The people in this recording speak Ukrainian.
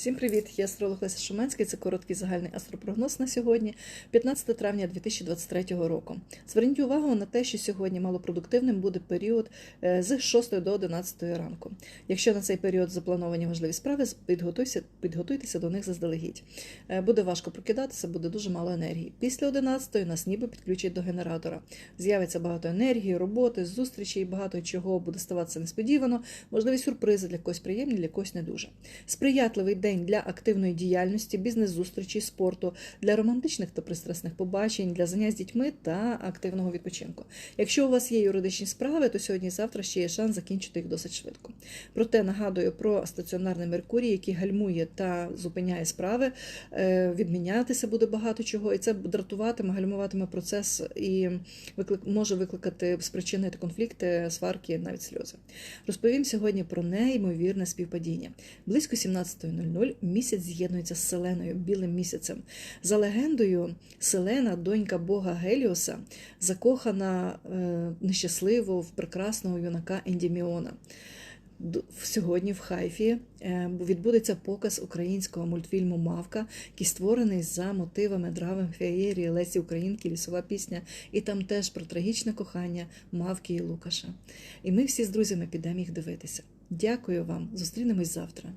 Всім привіт! Я астролог Леся Шуманський. Це короткий загальний астропрогноз на сьогодні, 15 травня 2023 року. Зверніть увагу на те, що сьогодні малопродуктивним буде період е, з 6 до 11 ранку. Якщо на цей період заплановані важливі справи, підготуйся, підготуйтеся до них заздалегідь. Е, Буде важко прокидатися, буде дуже мало енергії. Після 11 нас ніби підключать до генератора. З'явиться багато енергії, роботи, зустрічей, багато чого буде ставатися несподівано, можливі сюрпризи для когось приємні, для когось не дуже. Сприятливий день для активної діяльності, бізнес-зустрічі, спорту, для романтичних та пристрасних побачень, для занять з дітьми та активного відпочинку. Якщо у вас є юридичні справи, то сьогодні-завтра ще є шанс закінчити їх досить швидко. Проте нагадую про стаціонарний Меркурій, який гальмує та зупиняє справи. Е, Відмінятися буде багато чого, і це дратуватиме, гальмуватиме процес і виклик може викликати спричинити конфлікти, сварки, навіть сльози. Розповім сьогодні про неймовірне співпадіння. Близько 17.00 місяць з'єднується з Селеною, білим місяцем. За легендою, Селена, донька бога Геліоса, закохана е, нещасливо в прекрасного юнака Ендіміона. Сьогодні в Хайфі е, відбудеться показ українського мультфільму Мавка, який створений за мотивами драми феєрії Лесі Українки, лісова пісня, і там теж про трагічне кохання Мавки і Лукаша. І ми всі з друзями підемо їх дивитися. Дякую вам, зустрінемось завтра.